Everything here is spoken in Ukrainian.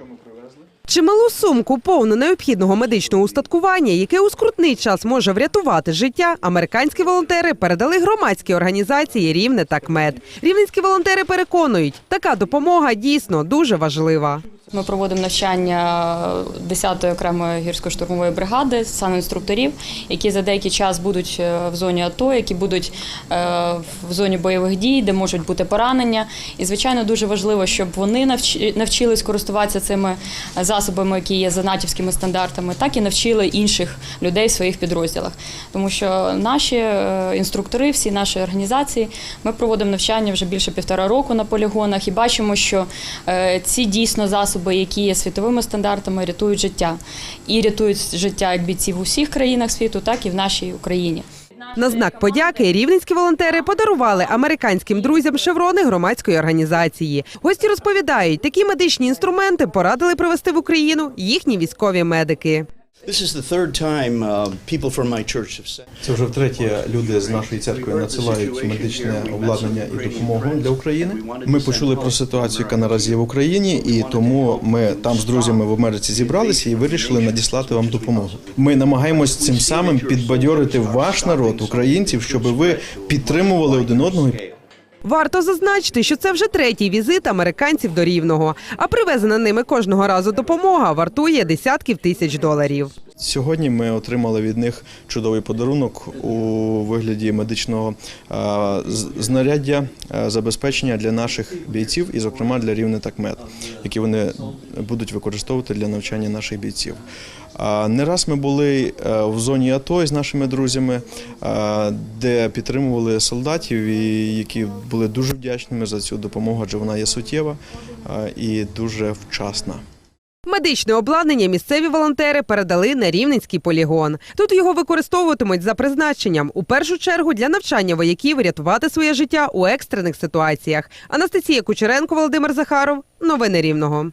Що ми привезли? Чималу сумку, повну необхідного медичного устаткування, яке у скрутний час може врятувати життя, американські волонтери передали громадській організації Рівне та КМЕД. Рівненські волонтери переконують, така допомога дійсно дуже важлива. Ми проводимо навчання 10-ї окремої гірсько-штурмової бригади санінструкторів, які за деякий час будуть е, в зоні АТО, які будуть е, в зоні бойових дій, де можуть бути поранення. І звичайно дуже важливо, щоб вони навчились користуватися цими засобами, які є за натівськими стандартами, так і навчили інших людей в своїх підрозділах. Тому що наші е, інструктори, всі наші організації, ми проводимо навчання вже більше півтора року на полігонах і бачимо, що ці дійсно засоби, які є світовими стандартами, рятують життя і рятують життя як бійців в усіх країнах світу, так і в нашій Україні. На знак подяки рівненські волонтери подарували американським друзям шеврони громадської організації. Гості розповідають, такі медичні інструменти порадили привезти в Україну їхні військові медики. Uh. Це вже втретє люди з нашої церкви надсилають медичне обладнання і допомогу для України. Ми почули про ситуацію, яка наразі є в Україні, і тому ми там з друзями в Америці зібралися і вирішили надіслати вам допомогу. Ми намагаємось цим самим підбадьорити ваш народ, українців, щоб ви підтримували один одного. Варто зазначити, що це вже третій візит американців до Рівного, а привезена ними кожного разу допомога вартує десятків тисяч доларів. Сьогодні ми отримали від них чудовий подарунок у вигляді медичного знаряддя забезпечення для наших бійців, і, зокрема, для рівне такмет, які вони будуть використовувати для навчання наших бійців. Не раз ми були е, в зоні АТО з нашими друзями, де підтримували солдатів, які були дуже вдячними за цю допомогу, адже вона є суттєва і дуже вчасна. Медичне обладнання місцеві волонтери передали на рівненський полігон. Тут його використовуватимуть за призначенням у першу чергу для навчання вояків рятувати своє життя у екстрених ситуаціях. Анастасія Кучеренко, Володимир Захаров. Новини Рівного.